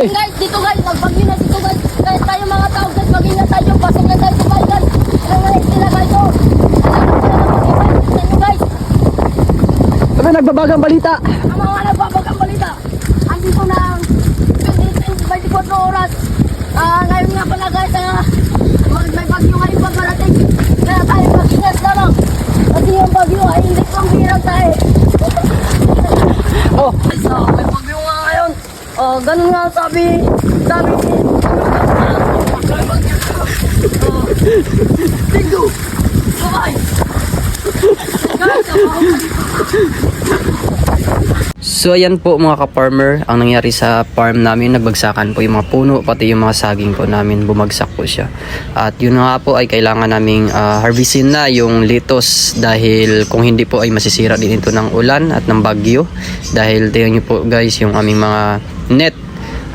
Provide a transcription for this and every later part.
Guys, dito guys, magbagyo na dito guys. Kaya tayo mga tao guys, mag-ingat tayo. Pasok na tayo sa bahay guys. Ilang na sila guys. Oh. Na guys. Ano nagbabagang balita? Ang mga nagbabagang balita. Andito na ang 24 oras. Ah, ngayon nga pala guys, ah, may bagyo ngayon pagkarating. Kaya tayo mag-ingat lamang. Kasi yung bagyo ay hindi pang hirap tayo. Oh, So, may bagyo nga ngayon. Oh, ganun nga sabi, sabi ni. Oh, Tinggo. Bye. So ayan po mga ka-farmer, ang nangyari sa farm namin, nagbagsakan po yung mga puno, pati yung mga saging po namin, bumagsak po siya. At yun nga po ay kailangan naming ah, harvestin na yung litos dahil kung hindi po ay masisira din ito ng ulan at ng bagyo. Dahil tingnan nyo po guys, yung aming mga net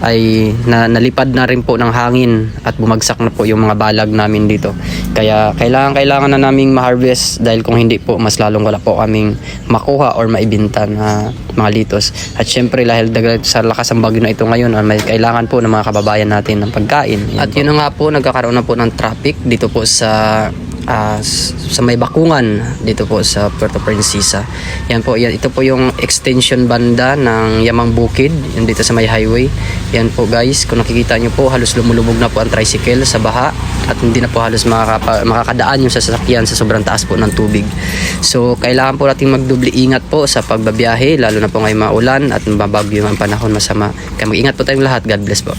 ay na, nalipad na rin po ng hangin at bumagsak na po yung mga balag namin dito. Kaya kailangan kailangan na naming ma-harvest dahil kung hindi po mas lalong wala po kaming makuha or maibinta na mga litos. At syempre dahil sa lakas ng bagyo na ito ngayon, ah, may kailangan po ng mga kababayan natin ng pagkain. At yun na nga po, nagkakaroon na po ng traffic dito po sa s- sa may bakungan dito po sa Puerto Princesa. Yan po, yan, ito po yung extension banda ng Yamang Bukid, yung dito sa may highway. Yan po guys, kung nakikita nyo po, halos lumulubog na po ang tricycle sa baha at hindi na po halos makakapa, makakadaan yung sasakyan sa sobrang taas po ng tubig. So, kailangan po natin magdubli ingat po sa pagbabiyahe, lalo na po ngayong maulan at mababagyo ang panahon masama. Kaya mag-ingat po tayong lahat. God bless po.